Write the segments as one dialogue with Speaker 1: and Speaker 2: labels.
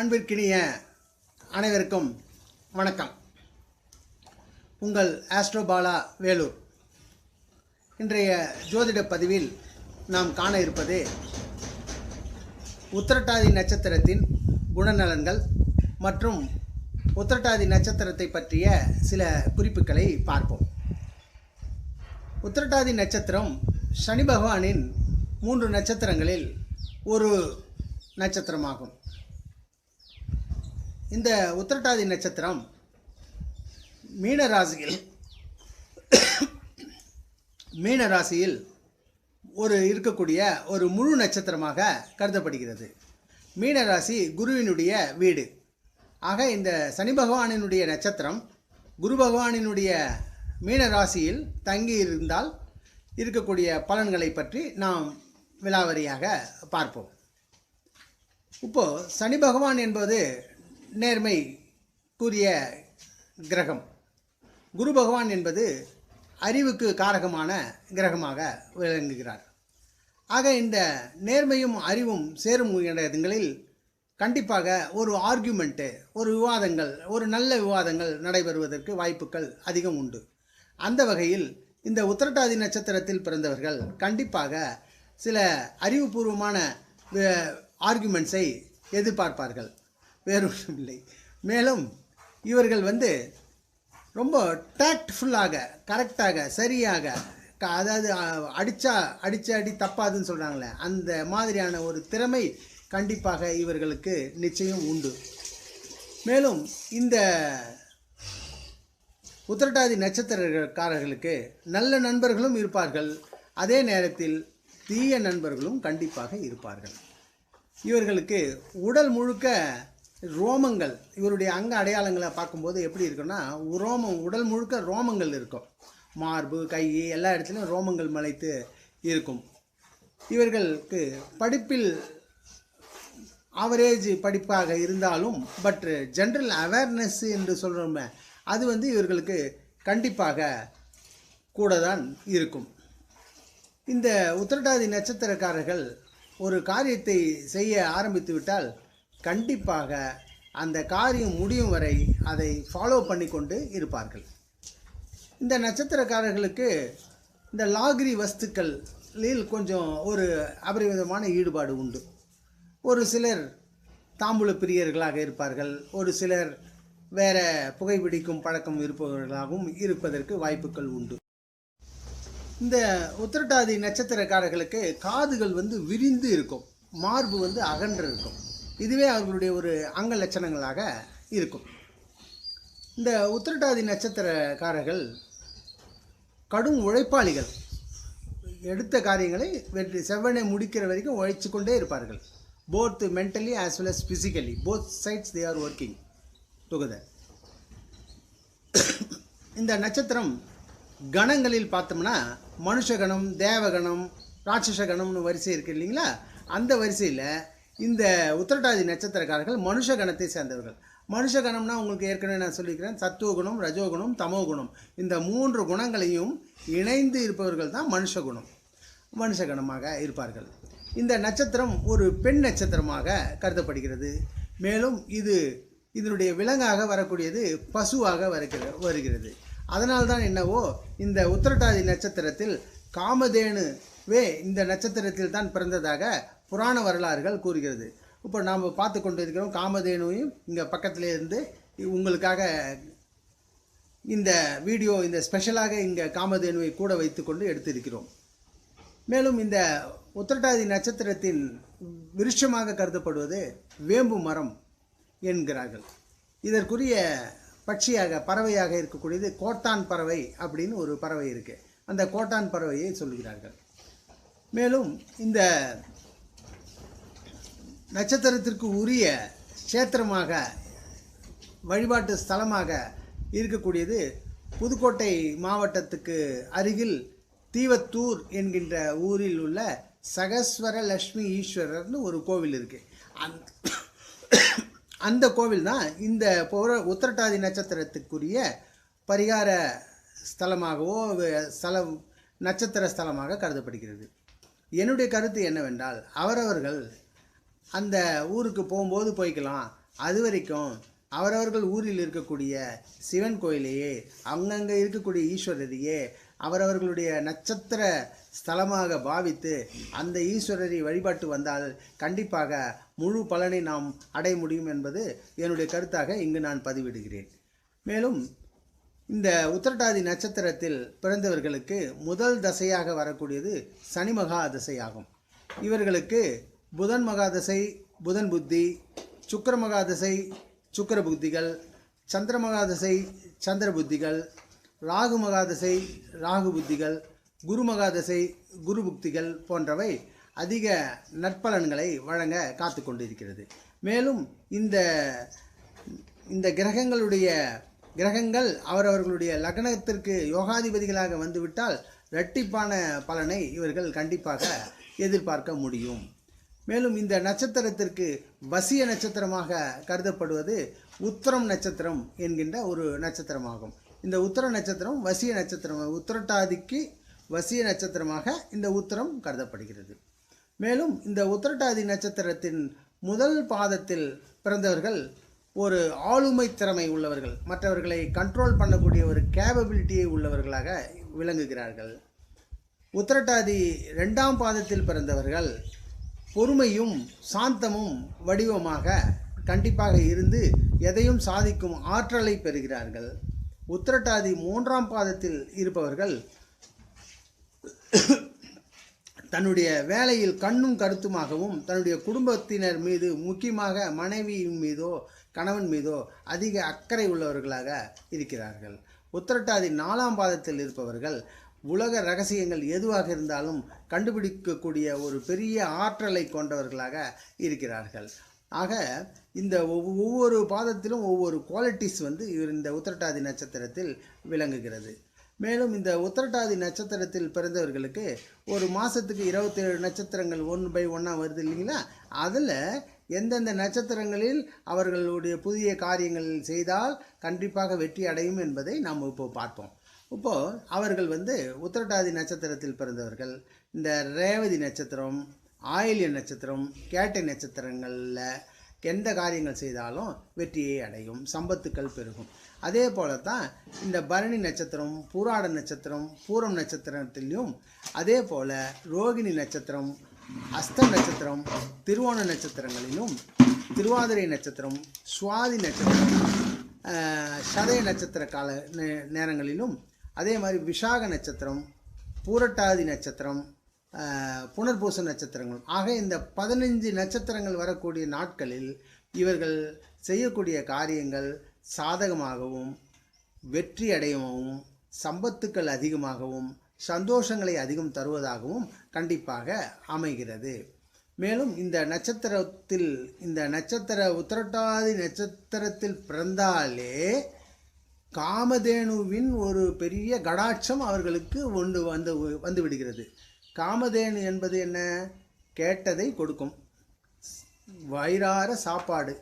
Speaker 1: அன்பிற்கினிய அனைவருக்கும் வணக்கம். உங்கள் ஆஸ்ட்ரோபாலா வேலூர். இன்றைய ஜோதிட பதிவில் நாம் காண இருப்பது உத்திரட்டாதி நட்சத்திரத்தின் குணநலன்கள் மற்றும் உத்திரட்டாதி நட்சத்திரத்தை பற்றிய சில குறிப்புகளை பார்ப்போம். உத்திரட்டாதி நட்சத்திரம் சனி பகவானின் மூன்று நட்சத்திரங்களில் ஒரு நட்சத்திரமாகும். இந்த உத்திரட்டாதி நட்சத்திரம் மீன ராசியில் மீன ராசியில் ஒரு இருக்கக்கூடிய ஒரு முழு நட்சத்திரமாக கருதப்படுகிறது. மீன ராசி குருவினுடைய வீடு. ஆக இந்த சனி பகவானினுடைய நட்சத்திரம் குரு பகவானினுடைய மீன ராசியில் தங்கி இருந்தால் இருக்கக்கூடிய பலன்களை பற்றி நாம் விலாவரியாக பார்ப்போம். இப்போது சனி பகவான் என்பது நேர்மை கூறிய கிரகம். குரு பகவான் என்பது அறிவுக்கு காரகமான கிரகமாக விளங்குகிறார். ஆக இந்த நேர்மையும் அறிவும் சேரும் இடங்களில் கண்டிப்பாக ஒரு ஆர்கியூமெண்ட்டு ஒரு விவாதங்கள் ஒரு நல்ல விவாதங்கள் நடைபெறுவதற்கு வாய்ப்புகள் அதிகம் உண்டு. அந்த வகையில் இந்த உத்திரட்டாதி நட்சத்திரத்தில் பிறந்தவர்கள் கண்டிப்பாக சில அறிவுபூர்வமான ஆர்குமெண்ட்ஸை எதிர்பார்ப்பார்கள். வேறு ஒன்றும் இல்லை மேலும் இவர்கள் வந்து ரொம்ப டேக்ட்ஃபுல்லாக கரெக்டாக சரியாக க- அதாவது அடித்தா அடித்த அடி தப்பாதுன்னு சொல்கிறாங்களே அந்த மாதிரியான ஒரு திறமை கண்டிப்பாக இவர்களுக்கு நிச்சயம் உண்டு. மேலும் இந்த உத்திரட்டாதி நட்சத்திரக்காரர்களுக்கு நல்ல நண்பர்களும் இருப்பார்கள். அதே நேரத்தில் தீய நண்பர்களும் கண்டிப்பாக இருப்பார்கள். இவர்களுக்கு உடல் முழுக்க ரோமங்கள் இவருடைய அங்க அடையாளங்களை பார்க்கும்போது எப்படி இருக்குன்னா ரோமம் உடல் முழுக்க ரோமங்கள் இருக்கும். மார்பு கை எல்லா இடத்துலையும் ரோமங்கள் மலைத்து இருக்கும். இவர்களுக்கு படிப்பில் ஆவரேஜ் படிப்பாக இருந்தாலும் பட் ஜென்ரல் அவேர்னஸ் என்று சொல்கிறோமே அது வந்து இவர்களுக்கு கண்டிப்பாக கூட தான் இருக்கும். இந்த உத்திரட்டாதி நட்சத்திரக்காரர்கள் ஒரு காரியத்தை செய்ய ஆரம்பித்து விட்டால் கண்டிப்பாக அந்த காரியம் முடியும் வரை அதை ஃபாலோ பண்ணி கொண்டு இருப்பார்கள். இந்த நட்சத்திரக்காரர்களுக்கு இந்த லாகிரி வஸ்துக்களில் கொஞ்சம் ஒரு அபரிமிதமான ஈடுபாடு உண்டு. ஒரு சிலர் தாம்பூல பிரியர்களாக இருப்பார்கள் ஒரு சிலர் வேற புகைப்பிடிக்கும் பழக்கம் இருப்பவர்களாகவும் இருப்பதற்கு வாய்ப்புகள் உண்டு. இந்த உத்திரட்டாதி நட்சத்திரக்காரர்களுக்கு காதுகள் வந்து விரிந்து இருக்கும் மார்பு வந்து அகன்று இருக்கும். இதுவே அவர்களுடைய ஒரு அங்க லட்சணங்களாக இருக்கும். இந்த உத்திரட்டாதி நட்சத்திரக்காரர்கள் கடும் உழைப்பாளிகள். எடுத்த காரியங்களை வெற்றி செவ்வனை முடிக்கிற வரைக்கும் உழைச்சி கொண்டே இருப்பார்கள். Both mentally as well as physically both sides they are working together இந்த நட்சத்திரம் கணங்களில் பார்த்தோம்னா மனுஷகணம் தேவகணம் ராட்சச கணம்னு வரிசை இருக்குது இல்லைங்களா? அந்த வரிசையில் இந்த உத்திரட்டாதி நட்சத்திரக்காரர்கள் மனுஷ கணத்தை சேர்ந்தவர்கள். மனுஷ கணம்னா உங்களுக்கு ஏற்கனவே நான் சொல்லியிருக்கிறேன் சத்துவகுணம் ரஜோகுணம் தமோகுணம் இந்த மூன்று குணங்களையும் இணைந்து இருப்பவர்கள் தான் மனுஷகுணம் மனுஷ கணமாக இருப்பார்கள். இந்த நட்சத்திரம் ஒரு பெண் நட்சத்திரமாக கருதப்படுகிறது. மேலும் இது இதனுடைய விலங்காக வரக்கூடியது பசுவாக வருகிறது வருகிறது. அதனால்தான் என்னவோ இந்த உத்திரட்டாதி நட்சத்திரத்தில் காமதேனுவே இந்த நட்சத்திரத்தில் தான் பிறந்ததாக புராண வரலாறுகள் கூறுகிறது. இப்போ நாம் பார்த்து கொண்டு இருக்கிறோம் காமதேனுவையும் இங்கே பக்கத்திலே இருந்து உங்களுக்காக இந்த வீடியோ இந்த ஸ்பெஷலாக இங்கே காமதேனுவை கூட வைத்துக்கொண்டு எடுத்திருக்கிறோம். மேலும் இந்த உத்திரட்டாதி நட்சத்திரத்தின் விருட்சமாக கருதப்படுவது வேம்பு மரம் என்கிறார்கள். இதற்குரிய பட்சியாக பறவையாக இருக்கக்கூடியது கோட்டான் பறவை அப்படின்னு ஒரு பறவை இருக்குது அந்த கோட்டான் பறவையை சொல்கிறார்கள். மேலும் இந்த நட்சத்திரத்திற்கு உரிய கஷேத்திரமாக வழிபாட்டு ஸ்தலமாக இருக்கக்கூடியது புதுக்கோட்டை மாவட்டத்துக்கு அருகில் தீவத்தூர் என்கின்ற ஊரில் உள்ள சகஸ்வர லக்ஷ்மி ஈஸ்வரர்னு ஒரு கோவில் இருக்குது அந்த அந்த கோவில் தான் இந்த பௌர உத்திரட்டாதி நட்சத்திரத்துக்குரிய பரிகார ஸ்தலமாகவோ ஸ்தலம் நட்சத்திர ஸ்தலமாக கருதப்படுகிறது. என்னுடைய கருத்து என்னவென்றால் அவரவர்கள் அந்த ஊருக்கு போகும்போது போய்க்கலாம். அது வரைக்கும் அவரவர்கள் ஊரில் இருக்கக்கூடிய சிவன் கோயிலையே அங்கங்கே இருக்கக்கூடிய ஈஸ்வரரையே அவரவர்களுடைய நட்சத்திர ஸ்தலமாக பாவித்து அந்த ஈஸ்வரரை வழிபாட்டு வந்தால் கண்டிப்பாக முழு பலனை நாம் அடைய முடியும் என்பது என்னுடைய கருத்தாக இங்கு நான் பதிவிடுகிறேன். மேலும் இந்த உத்திரட்டாதி நட்சத்திரத்தில் பிறந்தவர்களுக்கு முதல் தசையாக வரக்கூடியது சனி மகா தசையாகும். இவர்களுக்கு புதன் மகாதசை புதன் புத்தி சுக்கர மகாதசை சுக்கர புத்திகள் சந்திர மகாதசை சந்திர புத்திகள் ராகு மகாதசை ராகு புத்திகள் குரு மகாதசை குரு புக்திகள் போன்றவை அதிக நற்பலன்களை வழங்க காத்து கொண்டிருக்கிறது. மேலும் இந்த இந்த கிரகங்களுடைய கிரகங்கள் அவரவர்களுடைய லக்னத்திற்கு யோகாதிபதிகளாக வந்துவிட்டால் இரட்டிப்பான பலனை இவர்கள் கண்டிப்பாக எதிர்பார்க்க முடியும். மேலும் இந்த நட்சத்திரத்திற்கு வசிய நட்சத்திரமாக கருதப்படுவது உத்தரம் நட்சத்திரம் என்கின்ற ஒரு நட்சத்திரமாகும். இந்த உத்தர நட்சத்திரம் வசிய நட்சத்திரம் உத்திரட்டாதிக்கு வசிய நட்சத்திரமாக இந்த உத்தரம் கருதப்படுகிறது. மேலும் இந்த உத்திரட்டாதி நட்சத்திரத்தின் முதல் பாதத்தில் பிறந்தவர்கள் ஒரு ஆளுமை திறமை உள்ளவர்கள் மற்றவர்களை கண்ட்ரோல் பண்ணக்கூடிய ஒரு கேபபிலிட்டியை உள்ளவர்களாக விளங்குகிறார்கள். உத்திரட்டாதி ரெண்டாம் பாதத்தில் பிறந்தவர்கள் பொறுமையும் சாந்தமும் வடிவமாக கண்டிப்பாக இருந்து எதையும் சாதிக்கும் ஆற்றலை பெறுகிறார்கள். உத்திரட்டாதி மூன்றாம் பாதத்தில் இருப்பவர்கள் தன்னுடைய வேலையில் கண்ணும் கருத்துமாகவும் தன்னுடைய குடும்பத்தினர் மீது முக்கியமாக மனைவியின் மீதோ கணவன் மீதோ அதிக அக்கறை உள்ளவர்களாக இருக்கிறார்கள். உத்திரட்டாதி நாலாம் பாதத்தில் இருப்பவர்கள் உலக ரகசியங்கள் எதுவாக இருந்தாலும் கண்டுபிடிக்கக்கூடிய ஒரு பெரிய ஆற்றலை கொண்டவர்களாக இருக்கிறார்கள். ஆக இந்த ஒவ்வொ- ஒவ்வொரு பாதத்திலும் ஒவ்வொரு குவாலிட்டிஸ் வந்து இவர் இந்த உத்திரட்டாதி நட்சத்திரத்தில் விளங்குகிறது. மேலும் இந்த உத்திரட்டாதி நட்சத்திரத்தில் பிறந்தவர்களுக்கு ஒரு மாதத்துக்கு இருபத்தேழு நட்சத்திரங்கள் ஒன் பை ஒன்றா வருது இல்லைங்களா? அதில் எந்தெந்த நட்சத்திரங்களில் அவர்களுடைய புதிய காரியங்கள் செய்தால் கண்டிப்பாக வெற்றி அடையும் என்பதை நாம் இப்போ பார்ப்போம். இப்போது அவர்கள் வந்து உத்திரட்டாதி நட்சத்திரத்தில் பிறந்தவர்கள். இந்த ரேவதி நட்சத்திரம் ஆயில்ய நட்சத்திரம் கேட்டை நட்சத்திரங்களில் எந்த காரியங்கள் செய்தாலும் வெற்றியை அடையும் சம்பத்துக்கள் பெருகும். அதே போல தான் இந்த பரணி நட்சத்திரம் பூராட நட்சத்திரம் பூரம் நட்சத்திரத்திலையும் அதே போல் ரோகிணி நட்சத்திரம் அஸ்த நட்சத்திரம் திருவோண நட்சத்திரங்களிலும் திருவாதிரை நட்சத்திரம் சுவாதி நட்சத்திரம் சதய நட்சத்திர கால நே- நேரங்களிலும் அதே மாதிரி விஷாக நட்சத்திரம் பூரட்டாதி நட்சத்திரம் புனர்பூச நட்சத்திரங்கள். ஆக இந்த பதினஞ்சு நட்சத்திரங்கள் வரக்கூடிய நாட்களில் இவர்கள் செய்யக்கூடிய காரியங்கள் சாதகமாகவும் வெற்றி அடையவும் சம்பத்துக்கள் அதிகமாகவும் சந்தோஷங்களை அதிகம் தருவதாகவும் கண்டிப்பாக அமைகிறது. மேலும் இந்த நட்சத்திரத்தில் இந்த நட்சத்திர உத்திரட்டாதி நட்சத்திரத்தில் பிறந்தாலே காமதேனுவின் ஒரு பெரிய கடாட்சம் அவர்களுக்கு ஒன்று வந்து வந்து விடுகிறது. காமதேனு என்பது என்ன? கேட்டதை கொடுக்கும். வயிறார சாப்பாடு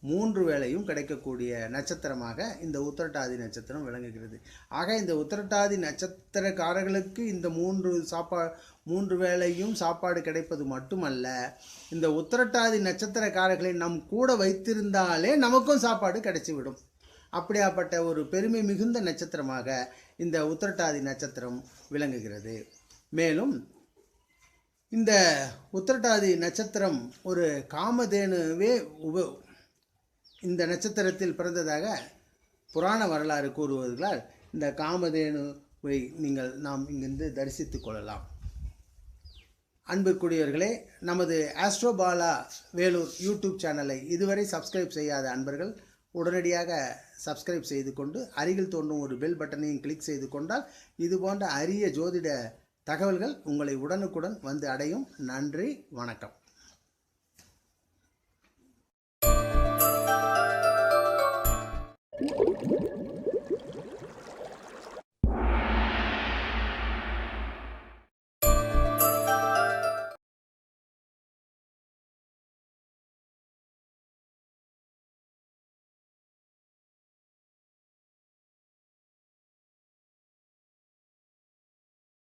Speaker 1: மூன்று வேளையும் கிடைக்கக்கூடிய நட்சத்திரமாக இந்த உத்திரட்டாதி நட்சத்திரம் விளங்குகிறது. ஆக இந்த உத்திரட்டாதி நட்சத்திரக்காரர்களுக்கு இந்த மூன்று சாப்பா மூன்று வேளையும் சாப்பாடு கிடைப்பது மட்டுமல்ல இந்த உத்திரட்டாதி நட்சத்திரக்காரர்களை நம் கூட வைத்திருந்தாலே நமக்கும் சாப்பாடு கிடைச்சிவிடும். அப்படியாப்பட்ட ஒரு பெருமை மிகுந்த நட்சத்திரமாக இந்த உத்திரட்டாதி நட்சத்திரம் விளங்குகிறது. மேலும் இந்த உத்திரட்டாதி நட்சத்திரம் ஒரு காமதேனுவே உப இந்த நட்சத்திரத்தில் பிறந்ததாக புராண வரலாறு கூறுவதால் இந்த காமதேனுவை நீங்கள் நாம் இங்கிருந்து தரிசித்துக் கொள்ளலாம். அன்புக்குரியவர்களே நமது ஆஸ்ட்ரோபாலா வேலூர் யூடியூப் சேனலை இதுவரை சப்ஸ்கிரைப் செய்யாத அன்பர்கள் உடனடியாக சப்ஸ்கிரைப் செய்து கொண்டு அருகில் தோன்றும் ஒரு பெல் பட்டனையும் கிளிக் செய்து கொண்டால் இது போன்ற அரிய ஜோதிட தகவல்கள் உங்களை உடனுக்குடன் வந்து அடையும். நன்றி வணக்கம்.